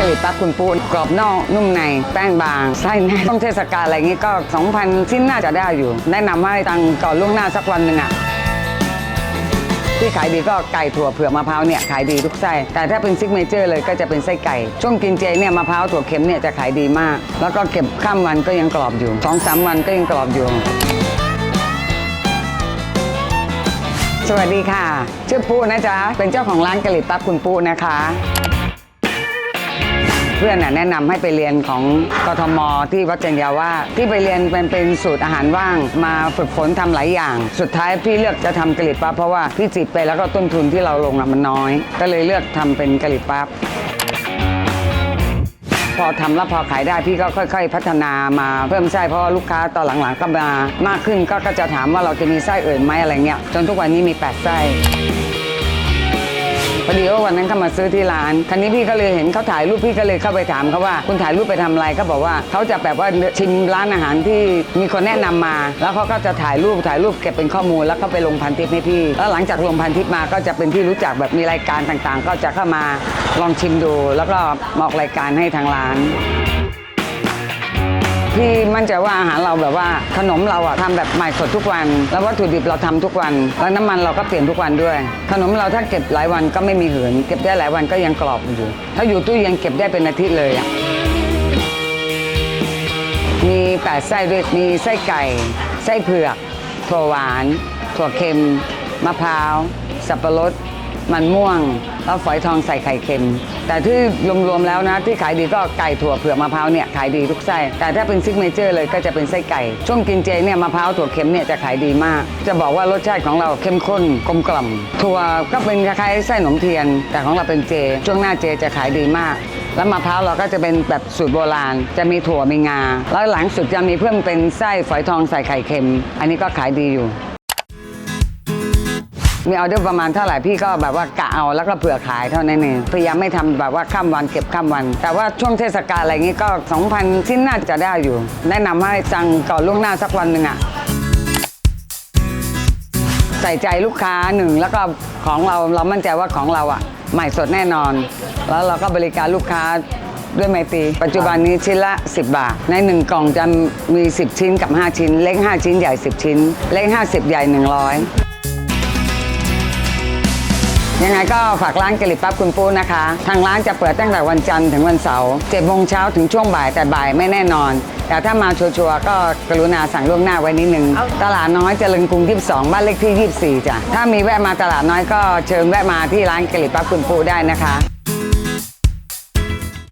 กะหรี่ปั๊บคุณปูกรอบนอกนุ่มในแป้งบางไส้แน่นต้องเทศกาลอะไรอย่างงี้ก็ 2,000 ชิ้นน่าจะได้อยู่ แนะนำให้ตังก่อนล่วงหน้าสักวันหนึ่งอะที่ขายดีก็ไก่ถั่วเผือกมะพร้าวเนี่ยขายดีทุกไส้แต่ถ้าเป็นซิกเนเจอร์เลยก็จะเป็นไส้ไก่ ช่วงกินเจเนี่ยมะพร้าวถั่วเค็มเนี่ยจะขายดีมาก แล้วก็เก็บข้ามวันก็ยังกรอบอยู่สองสามวันก็ยังกรอบอยู่ สวัสดีค่ะ ชื่อปูนะจ๊ะเป็นเจ้าของร้านกะหรี่ปั๊บคุณปูนะคะ เพื่อนน่ะแนะนำให้ไปเรียนของกทม ที่วัดจันยาว่าที่ไปเรียนเป็นเป็นสูตรอาหารว่าง มาฝึกฝนทำหลายอย่าง สุดท้ายพี่เลือกจะทำกะหรี่ปั๊บเพราะว่าพี่จิตไปแล้วก็ต้นทุนที่เราลงมันน้อย ก็เลยเลือกทำเป็นกะหรี่ปั๊บพอทำแล้วพอขายได้พี่ก็ค่อย ๆ พัฒนามาเพิ่มไส้เพราะว่าลูกค้าตอนหลังๆก็มามากขึ้นก็จะถามว่าเราจะมีไส้อื่นไหมอะไรเงี้ยจนทุกวันนี้มี 8 ไส้ อดีว่าวันนั้นเขามาซื้อที่ร้านคันนี้พี่ก็เลยเห็นเขาถ่ายรูปพี่ก็เลยเข้าไปถามเขาว่าคุณถ่ายรูปไปทำอะไรเขาบอกว่าเขาจะแบบว่าชิมร้านอาหารที่มีคนแนะนำมา แล้วเขาก็จะถ่ายรูปถ่ายรูปเก็บเป็นข้อมูลแล้วก็ไปลงพันทิปให้พี่แล้วหลังจากลงพันทิปมาก็จะเป็นที่รู้จักแบบมีรายการต่างๆ ก็จะเข้ามาลองชิมดู แล้วก็มาออกรายการให้ทางร้าน พี่มั่นใจว่าอาหารเราแบบว่าขนมเราอะทำแบบใหม่สดทุกวัน แล้ววัตถุดิบเราทำทุกวัน แล้วน้ำมันเราก็เปลี่ยนทุกวันด้วย ขนมเราถ้าเก็บหลายวันก็ไม่มีเหือนเก็บได้หลายวันก็ยังกรอบอยู่ ถ้าอยู่ตู้เย็นเก็บได้เป็นอาทิตย์เลยอะมีแปดไส้ด้วยมีไส้ไก่ ไส้เผือกถั่วหวาน ถั่วเค็ม มะพร้าว สับปะรด มันม่วงแล้วฝอยทองใส่ไข่เค็ม แต่ที่รวมๆแล้วนะ ที่ขายดีก็ไก่ถั่วเผือกมะพร้าวเนี่ยขายดีทุกไส้แต่ถ้าเป็นซิกเนเจอร์เลยก็จะเป็นไส้ไก่ ช่วงกินเจเนี่ยมะพร้าวถั่วเค็มเนี่ยจะขายดีมาก จะบอกว่ารสชาติของเราเข้มข้นกลมกล่อมถั่วก็เป็นคล้ายๆไส้หนมเทียน แต่ของเราเป็นเจ ช่วงหน้าเจจะขายดีมากแล้วมะพร้าวเราก็จะเป็นแบบสูตรโบราณ จะมีถั่วมีงา แล้วหลังสุดจะมีเพิ่มเป็นไส้ฝอยทองใส่ไข่เค็ม อันนี้ก็ขายดีอยู่ มีออเดอร์ประมาณเท่าไหร่พี่ก็แบบว่ากะเอาแล้วก็เผื่อขายเท่านั้นเองพยายามไม่ทำแบบว่าข้ามวันเก็บข้ามวัน แต่ว่าช่วงเทศกาลอะไรงี้ก็ 2,000ชิ้นน่าจะได้อยู่ แนะนำให้สั่งก่อนล่วงหน้าสักวันหนึ่งอะใส่ใจลูกค้าหนึ่งแล้วก็ของเราเรามั่นใจว่าของเราอะใหม่สดแน่นอน แล้วเราก็บริการลูกค้าด้วยไมตรีปัจจุบันนี้ชิ้นละ 10 บาท ใน 1 กล่องจะมี 10 ชิ้นกับ 5 ชิ้น เล็ก 5 ชิ้นใหญ่ 10 ชิ้น เล็ก 50 ใหญ่ 100 ยังไงก็ฝากร้านกะหรี่ปั๊บคุณปูนะคะ ทางร้านจะเปิดตั้งแต่วันจันทร์ถึงวันเสาร์เจ็ดโมงเช้าถึงช่วงบ่ายแต่บ่ายไม่แน่นอน แต่ถ้ามาชัวร์ๆก็กรุณาสั่งล่วงหน้าไว้นิดนึง ตลาดน้อยเจริญกรุง22บ้านเลขที่ 24จ้ะถ้ามีแวะมาตลาดน้อยก็เชิญแวะมาที่ร้านกะหรี่ปั๊บคุณปูได้นะคะ